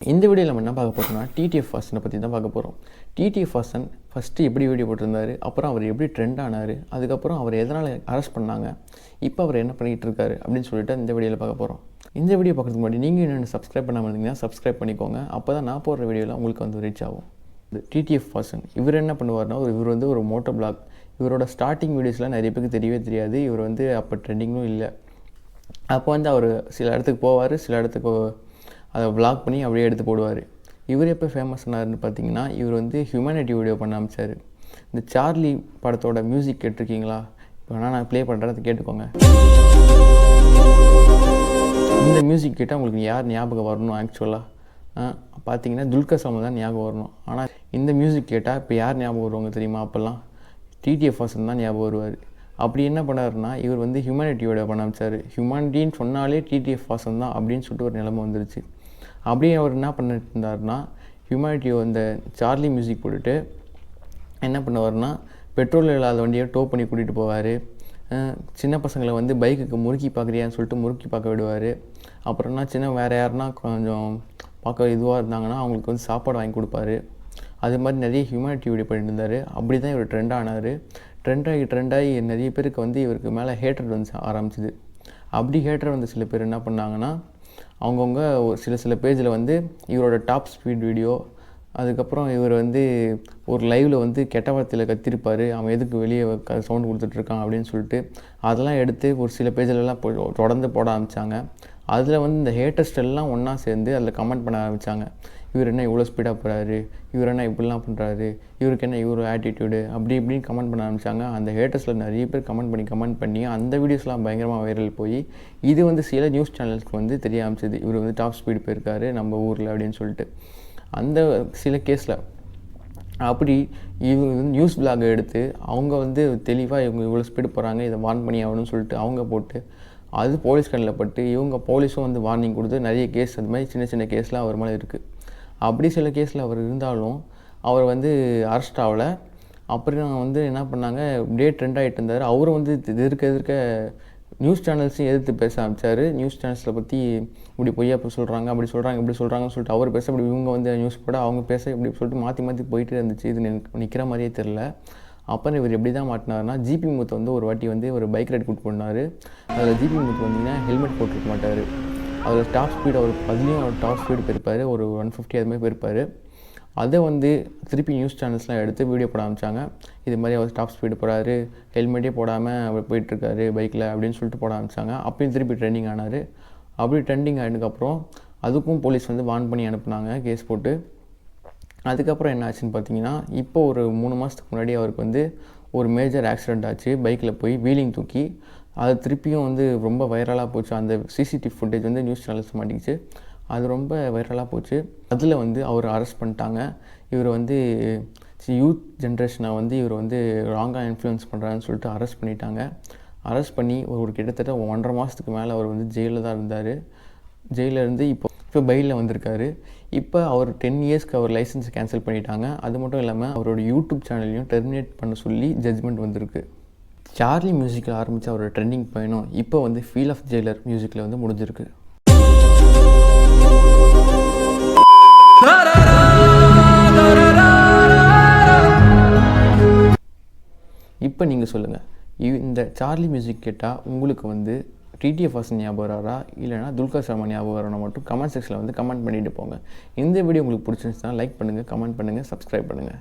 இந்த வீடியோவில் நம்ம என்ன பார்க்க போகிறோம்னா டிடிஎஃப் வாசனை பற்றி தான் பார்க்க போகிறோம் டிடிஎஃப் வாசன் ஃபஸ்ட்டு எப்படி வீடியோ போட்டிருந்தாரு அப்புறம் அவர் எப்படி ட்ரெண்ட் ஆனார் அதுக்கப்புறம் அவர் எதனால் அரெஸ்ட் பண்ணாங்க இப்போ அவர் என்ன பண்ணிகிட்டு இருக்காரு அப்படின்னு சொல்லிட்டு இந்த வீடியோவில் பார்க்க போகிறோம் இந்த வீடியோ பார்க்குறதுக்கு முன்னாடி நீங்கள் என்னென்ன சப்ஸ்கிரைப் பண்ணாமல் இருந்தீங்கன்னா சப்ஸ்கிரைப் பண்ணிக்கோங்க. அப்போ தான் நான் போடுற வீடியோவில் உங்களுக்கு வந்து ரீச் ஆகும். டிடிஎஃப் பர்சன் இவர் என்ன பண்ணுவார்னா ஒரு இவர் வந்து ஒரு மோட்டோ பிளாக் இவரோட ஸ்டார்டிங் வீடியோஸ்லாம் நிறைய பேருக்கு தெரியவே தெரியாது. இவர் வந்து அப்போ ட்ரெண்டிங்கும் இல்லை. அப்போ வந்து அவர் சில இடத்துக்கு போவார் சில இடத்துக்கு அதை vlog பண்ணி அப்படியே எடுத்து போடுவார். இவர் எப்போ ஃபேமஸ் ஆனார்னு பார்த்தீங்கன்னா இவர் வந்து ஹியூமனிட்டி வீடியோ பண்ண ஆரம்பித்தார் இந்த சார்லி படத்தோட மியூசிக் கேட்டிருக்கீங்களா? இப்போ வேணால் நான் ப்ளே பண்ணுறேன் அதை கேட்டுக்கோங்க. இந்த மியூசிக் கேட்டால் உங்களுக்கு யார் ஞாபகம் வரணும் ஆக்சுவலாக பார்த்தீங்கன்னா துல்கர் சல்மான் தான் ஞாபகம் வரணும். ஆனால் இந்த மியூசிக் கேட்டால் இப்போ யார் ஞாபகம் வருவாங்க தெரியுமா அப்போல்லாம்? டிடிஎஃப் வாசன் தான் ஞாபகம் வருவார். அப்படி என்ன பண்ணாருன்னா இவர் வந்து ஹியூமனிட்டியோட பண்ண ஆரம்பித்தார் ஹியூமனிட்டின்னு சொன்னாலே டிடிஎஃப் வாசன் தான் அப்படின்னு சொல்லிட்டு ஒரு நிலைமை வந்துருச்சு. அப்படியே அவர் என்ன பண்ணிட்டு இருந்தாருன்னா ஹியூமனிட்டியோ இந்த சார்லி மியூசிக் போட்டுட்டு என்ன பண்ணுவார்னா பெட்ரோல் இல்லாத வண்டியை டோ பண்ணி கூட்டிகிட்டு போவார். சின்ன பசங்களை வந்து பைக்குக்கு முறுக்கி பார்க்குறியான்னு சொல்லிட்டு முறுக்கி பார்க்க விடுவார். அப்புறம்னா சின்ன வேறு யாருன்னா கொஞ்சம் பார்க்க இதுவாக இருந்தாங்கன்னா அவங்களுக்கு வந்து சாப்பாடு வாங்கி கொடுப்பாரு. அது மாதிரி நிறைய ஹியூமனிட்டி வீடியோ அப்படி தான் இவர் ட்ரெண்ட் ஆனார். ட்ரெண்டாகி ட்ரெண்டாகி நிறைய பேருக்கு வந்து இவருக்கு மேலே ஹேட்ரட் வந்து ஆரம்பிச்சிது. அப்படி ஹேட்ரட் வந்து சில பேர் என்ன பண்ணாங்கன்னா அவங்கவுங்க ஒரு சில சில பேஜில் வந்து இவரோட டாப் ஸ்பீட் வீடியோ அதுக்கப்புறம் இவர் வந்து ஒரு லைவில் வந்து கெட்ட வார்த்தையில் கத்திருப்பார் அவன் எதுக்கு வெளியே சவுண்ட் கொடுத்துட்ருக்கான் அப்படின்னு சொல்லிட்டு அதெல்லாம் எடுத்து ஒரு சில பேஜிலலாம் தொடர்ந்து போட ஆரம்பித்தாங்க அதில் வந்து இந்த ஹேட்டர்ஸ் எல்லாம் ஒன்றா சேர்ந்து அதில் கமெண்ட் பண்ண ஆரம்பித்தாங்க இவர் என்ன இவ்வளோ ஸ்பீடாக போகிறாரு இவர் என்ன இப்படிலாம் பண்ணுறாரு இவருக்கு என்ன இவர் ஆட்டிடியூடு அப்படி இப்படின்னு கமெண்ட் பண்ண ஆரம்பித்தாங்க அந்த ஹேட்டர்ஸில் நிறைய பேர் கமெண்ட் பண்ணி கமெண்ட் பண்ணி அந்த வீடியோஸ்லாம் பயங்கரமாக வைரல் போய் இது வந்து சில நியூஸ் சேனல்ஸ்க்கு வந்து தெரிய ஆரம்பிச்சது. இவர் வந்து டாப் ஸ்பீடு போயிருக்காரு நம்ம ஊரில் அப்படின்னு சொல்லிட்டு. அந்த சில கேஸில் அப்படி இவங்க வந்து நியூஸ் பிளாக் எடுத்து அவங்க வந்து தெளிவாக இவங்க இவ்வளோ ஸ்பீடு போகிறாங்க இதை வார்ன் பண்ணி ஆகணும்னு சொல்லிட்டு அவங்க போட்டு அது போலீஸ் கண்ணில் பட்டு இவங்க போலீஸும் வந்து வார்னிங் கொடுத்து நிறைய கேஸ் அது மாதிரி சின்ன சின்ன கேஸ்லாம் அவர் மேலே இருக்குது அப்படி சில கேஸில் அவர் இருந்தாலும் அவர் வந்து அரெஸ்ட் ஆகலை. அப்புறம் வந்து என்ன பண்ணாங்க? அப்படியே ட்ரெண்ட் ஆகிட்டு இருந்தார். அவரும் வந்து எதிர்க்க எதிர்க்க நியூஸ் சேனல்ஸையும் எதிர்த்து பேச ஆரம்பித்தார் நியூஸ் சேனல்ஸில் பற்றி இப்படி பொய்யா இப்போ சொல்கிறாங்க அப்படி சொல்கிறாங்க இப்படி சொல்கிறாங்கன்னு சொல்லிட்டு அவர் பேச இப்படி இவங்க வந்து நியூஸ் போட அவங்க பேச இப்படி சொல்லிட்டு மாற்றி மாற்றி போயிட்டே இருந்துச்சு. இது நிற்கிற மாதிரியே தெரில அப்புறம் இவர் எப்படி தான் மாட்டினார்னா ஜிபி முத்து வந்து ஒரு வாட்டி வந்து ஒரு பைக் ரைட் கூட்டு போனார். அதில் ஜிபி முத்து வந்தீங்கன்னா ஹெல்மெட் போட்டிருக்க மாட்டார். அதில் டாப் ஸ்பீடு அவர் பதிலையும் அவர் டாப் ஸ்பீடு போயிருப்பார். ஒரு ஒன் ஃபிஃப்டி அது மாதிரி போயிருப்பார். அதை வந்து திருப்பி நியூஸ் சேனல்ஸ்லாம் எடுத்து வீடியோ போட ஆரம்பித்தாங்க இது மாதிரி அவர் டாப் ஸ்பீடு போகிறாரு ஹெல்மெட்டே போடாமல் அவர் போயிட்டுருக்காரு பைக்கில் அப்படின்னு சொல்லிட்டு போட ஆரம்பித்தாங்க அப்பயும் திருப்பி ட்ரெண்டிங் ஆனார். அப்படி ட்ரெண்டிங் ஆனதுக்கப்புறம் அதுக்கும் போலீஸ் வந்து வார்ன் பண்ணி அனுப்புனாங்க. கேஸ் போட்டு. அதுக்கப்புறம் என்ன ஆச்சுன்னு பார்த்தீங்கன்னா இப்போ ஒரு மூணு மாதத்துக்கு முன்னாடி அவருக்கு வந்து ஒரு மேஜர் ஆக்சிடெண்ட் ஆச்சு. பைக்கில் போய் வீலிங் தூக்கி அது திருப்பியும் வந்து ரொம்ப வைரலாக போச்சு. அந்த சிசிடிவி ஃபுட்டேஜ் வந்து நியூஸ் சேனல்ஸ் மாட்டிக்கிச்சு. அது ரொம்ப வைரலாக போச்சு. அதில் வந்து அவர் அரெஸ்ட் பண்ணிட்டாங்க. இவர் வந்து யூத் ஜென்ரேஷனை வந்து இவர் வந்து ராங்காக இன்ஃப்ளூயன்ஸ் பண்ணுறான்னு சொல்லிட்டு அரெஸ்ட் பண்ணிட்டாங்க. அரெஸ்ட் பண்ணி ஒரு கிட்டத்தட்ட ஒன்றரை மாதத்துக்கு மேலே அவர் வந்து ஜெயிலில் தான் இருந்தார். ஜெயிலில் இருந்து இப்போ இப்போ பைலில் வந்திருக்காரு. இப்போ அவர் டென் இயர்ஸ்க்கு அவர் லைசன்ஸை கேன்சல் பண்ணிட்டாங்க. அது மட்டும் இல்லாமல் அவரோட யூடியூப் சேனல்லையும் டெர்மினேட் பண்ண சொல்லி ஜட்ஜ்மெண்ட் வந்திருக்கு. சார்லி மியூசிக்கில் ஆரம்பித்த அவரோட ட்ரெண்டிங் பயணம் இப்போ வந்து ஃபீல் ஆஃப் ஜெயிலர் மியூசிக்கில் வந்து முடிஞ்சிருக்கு. இப்போ நீங்கள் சொல்லுங்கள் இந்த சார்லி மியூசிக் கேட்டால் உங்களுக்கு வந்து டிடிஎஃப் வாசன் ஞாபகம் வராரா? இல்லைனா துல்கர் சர்மா ஞாபகம் வரணும் மட்டும் கமெண்ட் செக்ஷனில் வந்து கமெண்ட் பண்ணிட்டு போங்க. இந்த வீடியோ உங்களுக்கு பிடிச்சிருந்துச்சுன்னா லைக் பண்ணுங்கள் கமெண்ட் பண்ணுங்கள் சப்ஸ்கிரைப் பண்ணுங்கள்